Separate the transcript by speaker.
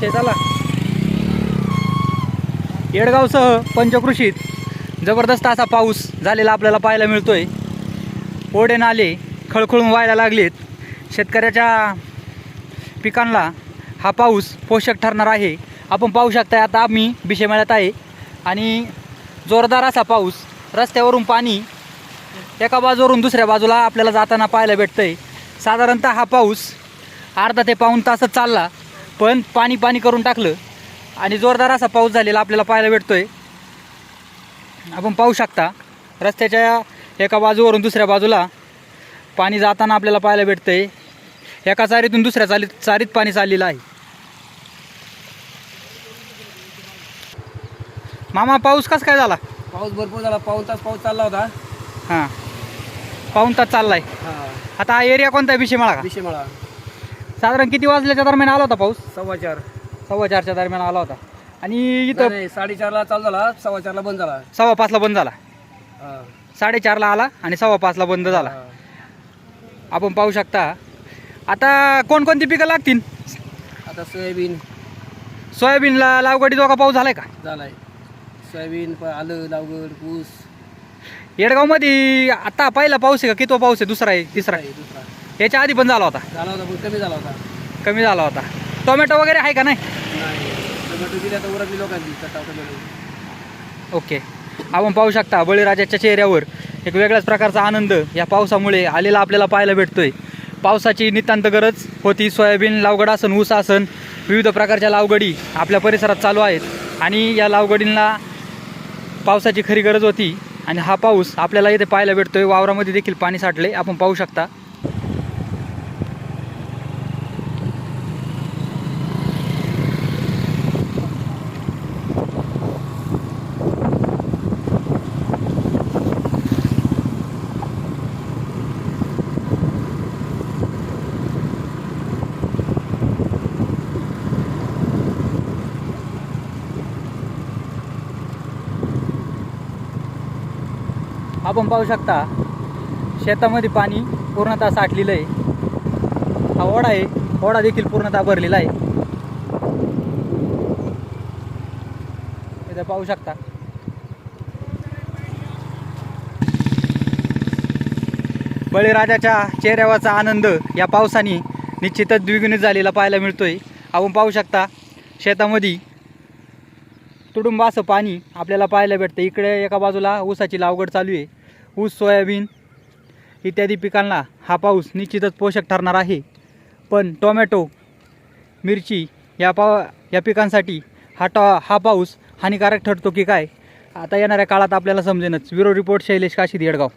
Speaker 1: शेताला. चला येडगावसह पंचकृषीत जबरदस्त असा पाऊस झालेला आपल्याला पाहायला मिळतोय. ओढे नाले खळखळून व्हायला लागलेत. शेतकऱ्याच्या पिकांना हा पाऊस पोषक ठरणार आहे. आपण पाहू शकता आता आम्ही बिशेमेळ्यात आहे आणि जोरदार असा पाऊस रस्त्यावरून पाणी एका बाजूवरून दुसऱ्या बाजूला आपल्याला जाताना पाहायला भेटतं आहे साधारणतः हा पाऊस अर्धा ते पाऊण तासच चालला. पण पाणी पाणी करून टाकलं आणि जोरदार असा पाऊस झालेला आपल्याला पाहायला भेटतोय. आपण पाहू शकता रस्त्याच्या एका बाजूवरून दुसऱ्या बाजूला पाणी जाताना आपल्याला पाहायला भेटतंय. एका चारीतून दुसऱ्या चालीत चारीत पाणी चाललेलं आहे. मामा पाऊस कसा काय झाला?
Speaker 2: पाऊस भरपूर झाला. पाऊन तास पाऊस चालला होता.
Speaker 1: हां. पाऊन तास चाललाय.
Speaker 2: हा.
Speaker 1: आता हा एरिया कोणता आहे? बिशेमाळा का?
Speaker 2: विषयमाळा
Speaker 1: साधारण किती वाजल्याच्या दरम्यान आला होता पाऊस?
Speaker 2: सव्वा चार.
Speaker 1: सव्वा चारच्या दरम्यान आला होता. आणि इथं
Speaker 2: नाही साडेचारला चालू झाला सव्वा चारला बंद झाला.
Speaker 1: सव्वा पाचला बंद झाला.
Speaker 2: हा.
Speaker 1: साडेचारला आला आणि सव्वा पाचला बंद झाला.
Speaker 2: हा.
Speaker 1: आपण पाहू शकता. आता कोणकोणती पिकं लागतील?
Speaker 2: आता सोयाबीन.
Speaker 1: सोयाबीनला लागवडी दोघा पाऊस झालाय का?
Speaker 2: झालाय. सोयाबीन प- आलं लावगड ऊस.
Speaker 1: येडगावमध्ये आता पहिला पाऊस आहे का? कितवा पाऊस आहे? दुसरा आहे तिसरा आहे?
Speaker 2: आहे दुसरा.
Speaker 1: याच्या आधी पण झाला होता?
Speaker 2: झाला होता पण कमी झाला होता.
Speaker 1: कमी झाला होता. टोमॅटो वगैरे आहे का नाही?
Speaker 2: टोमॅटो तर लोकांची टोमॅटो
Speaker 1: ओके. आपण पाहू शकता बळीराजाच्या चेहऱ्यावर एक वेगळ्याच प्रकारचा आनंद या पावसामुळे आलेला आपल्याला पाहायला भेटतोय. पावसाची नितांत गरज होती. सोयाबीन लावगड आसन ऊस आसन विविध प्रकारच्या लावगडी आपल्या परिसरात चालू आहेत. आणि या लावगडींना पावसाची खरी गरज होती. आणि हा पाऊस आपल्याला इथे पाहायला भेटतोय. वावरामध्ये देखील पाणी साठले आपण पाहू शकता. आपण पाहू शकता शेतामध्ये पाणी पूर्णतः साठलेलं आहे. हा ओढा आहे. ओढा देखील पूर्णतः भरलेला आहे. इथं पाहू शकता. बळीराजाच्या चेहऱ्यावरचा आनंद या पावसाने निश्चितच द्विगुणित झालेला पाहायला मिळतोय. आपण पाहू शकता शेतामध्ये तुडुंब असं पाणी आपल्याला पाहायला भेटतं इकडे एका बाजूला ऊसाची लागवड चालू आहे. ऊस सोयाबीन इत्यादी पिकांना हा पाऊस निश्चितच पोषक ठरणार आहे. पण टोमॅटो मिरची या पा या पिकांसाठी हा टॉ हा पाऊस हानिकारक ठरतो की काय? आता येणाऱ्या काळात आपल्याला समजेनच. Bureau report Shailesh Kashid Yedgaon.